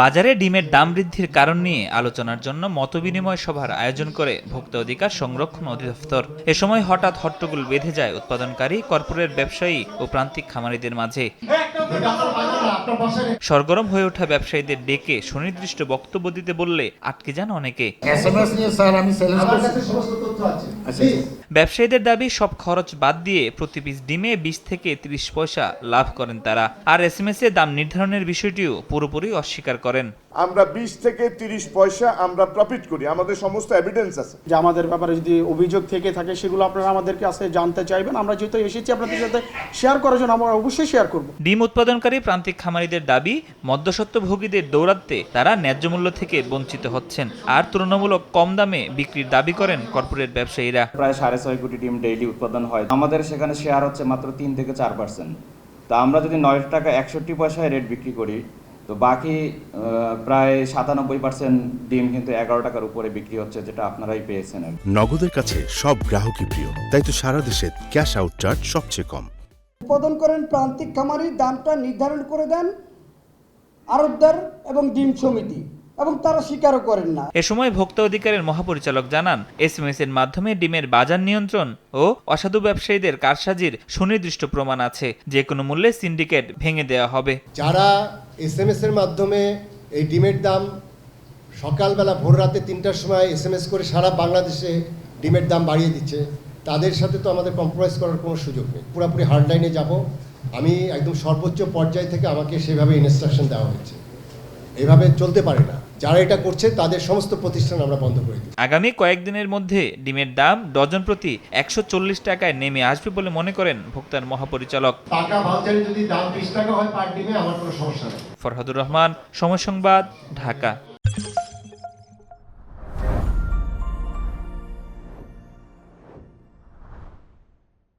বাজারে ডিমের দাম বৃদ্ধির কারণ নিয়ে আলোচনার জন্য মতবিনিময় সভার আয়োজন করে ভোক্তা অধিকার সংরক্ষণ অধিদপ্তর। এ সময় হঠাৎ হট্টগোল বেঁধে যায় উৎপাদনকারী কর্পোরেট ব্যবসায়ী ও প্রান্তিক খামারিদের মাঝে। সরগরম হয়ে ওঠা ব্যবসায়ীদের ডেকে সুনির্দিষ্ট বক্তব্য দিতে বললে আটকে যান অনেকে। ব্যবসায়ীদের দাবি সব খরচ বাদ দিয়ে প্রতি পিস ডিমে বিশ থেকে তিরিশ পয়সা লাভ করেন তারা। আর এস এম এস এ দাম নির্ধারণের বিষয়টিও পুরোপুরি অস্বীকার করেন। আমরা বিশ থেকে তিরিশ পয়সা আমরা প্রফিট করি। আমাদের সমস্ত এভিডেন্স আছে। যে আমাদের ব্যাপারে যদি অভিযোগ থেকে থাকে সেগুলো আপনারা আমাদের কাছে জানতে চাইবেন। আমরা যেহেতু এসেছি আপনাদের সাথে শেয়ার করার জন্য আমরা অবশ্যই শেয়ার করব। ডিম উৎপাদনকারী প্রান্তিক খামারিদের দাবি মধ্যসত্ত্বভোগীদের দৌরাত্মে তারা ন্যায্য মূল্য থেকে বঞ্চিত হচ্ছেন। আর তুলনামূলক কম দামে বিক্রির দাবি করেন কর্পোরেট ব্যবসায়ীরা। প্রায় সাড়ে ছয় কোটি ডিম ডেইলি উৎপাদন হয়। আমাদের সেখানে শেয়ার হচ্ছে মাত্র তিন থেকে চার পার্সেন্ট তা আমরা যদি নয় টাকা একষট্টি পয়সায় রেট বিক্রি করি তো বাকি প্রায় সাতানব্বই পার্সেন্ট ডিম কিন্তু এগারো টাকার উপরে বিক্রি হচ্ছে যেটা আপনারাই পেয়েছেন নগদের কাছে সব গ্রাহকই প্রিয় তাই তো সারা দেশে ক্যাশ আউট চার্জ সবচেয়ে কম। উৎপাদন করেন প্রান্তিক খামারি দামটা নির্ধারণ করে দেন আড়তদার এবং ডিম সমিতি। এবং তারা স্বীকারও করেন না। এ সময় ভোক্তা অধিকারের মহাপরিচালক জানান এসএমএস এর মাধ্যমে ডিমের বাজার নিয়ন্ত্রণ ও অসাধু ব্যবসায়ীদের কারসাজির সুনির্দিষ্ট প্রমাণ আছে। যে কোনো মূল্যে সিন্ডিকেট ভেঙে দেওয়া হবে। যারা এস এর মাধ্যমে এই ডিমের দাম সকালবেলা ভোর রাতে তিনটার সময় এস করে সারা বাংলাদেশে ডিমের দাম বাড়িয়ে দিচ্ছে তাদের সাথে তো আমাদের কম্প্রোমাইজ করার কোনো সুযোগ নেই। পুরোপুরি হার্ডলাইনে যাব। আমি একদম সর্বোচ্চ পর্যায় থেকে আমাকে সেভাবে ইনস্ট্রাকশন দেওয়া হয়েছে। এভাবে চলতে পারে না। যারা এটা করছে তাদের সমস্ত প্রতিষ্ঠান আমরা বন্ধ করে দিই। আগামী কয়েকদিনের মধ্যে ডিমের দাম ডজন প্রতি একশো চল্লিশ টাকায় নেমে আসবে বলে মনে করেন ভোক্তার মহাপরিচালক। পাকা ভাউচারে যদি দাম বিশ টাকা হয় পার ডিমে আমার কোনো সমস্যা নেই। ফরহাদুর রহমান সময় সংবাদ ঢাকা।